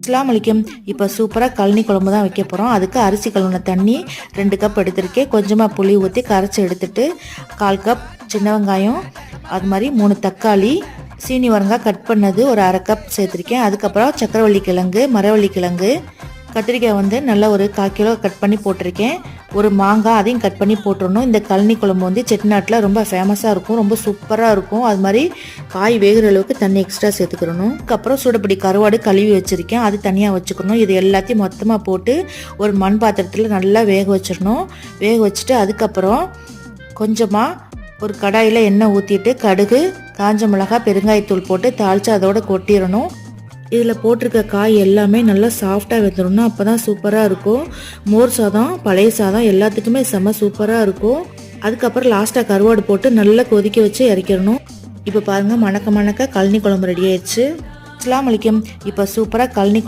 அஸ்லாம் வலைக்கும். இப்போ சூப்பராக கழனி குழம்பு தான் வைக்க போகிறோம் அதுக்கு அரிசி கழுவுன தண்ணி ரெண்டு கப் எடுத்திருக்கேன். கொஞ்சமாக புளி ஊற்றி கரைச்சி எடுத்துட்டு கால் கப் சின்ன வெங்காயம் அது மாதிரி மூணு தக்காளி சீனி வரங்காய் கட் பண்ணது ஒரு அரை கப் சேர்த்துருக்கேன். அதுக்கப்புறம் சக்கரவள்ளி கிழங்கு மரவள்ளி கிழங்கு கத்திரிக்காய் வந்து நல்லா ஒரு கால் கிலோ கட் பண்ணி போட்டிருக்கேன். ஒரு மாங்காய் அதையும் கட் பண்ணி போட்டுடணும் இந்த கழனி குழம்பு வந்து செட்டிநாட்டில் ரொம்ப ஃபேமஸாக இருக்கும். ரொம்ப சூப்பராக இருக்கும். அது மாதிரி காய் வேகிற அளவுக்கு தண்ணி எக்ஸ்ட்ரா சேர்த்துக்கிறணும் அதுக்கப்புறம் சூடப்படி கருவாடு கழுவி வச்சுருக்கேன். அது தனியாக வச்சுக்கணும். இது எல்லாத்தையும் மொத்தமாக போட்டு ஒரு மண் பாத்திரத்தில் நல்லா வேக வச்சிடணும். வேக வச்சுட்டு அதுக்கப்புறம் கொஞ்சமாக ஒரு கடாயில் எண்ணெய் ஊற்றிட்டு கடுகு காஞ்ச மிளகாய் பெருங்காயத்தூள் போட்டு தாளித்து அதோட கொட்டிடணும். இதில் போட்டிருக்க காய் எல்லாமே நல்லா சாஃப்டாக வெந்துடணும் அப்போ தான் சூப்பராக இருக்கும். மோர் சாதம் பழைய சாதம் எல்லாத்துக்குமே செம்ம சூப்பராக இருக்கும். அதுக்கப்புறம் லாஸ்ட்டாக கருவாடு போட்டு நல்லா கொதிக்க வச்சு இறக்கிடணும் இப்போ பாருங்கள் மணக்க மணக்க கழனி குழம்பு ரெடி ஆயிடுச்சு. அஸ்லாம் வலைக்கம் இப்போ சூப்பராக கழனி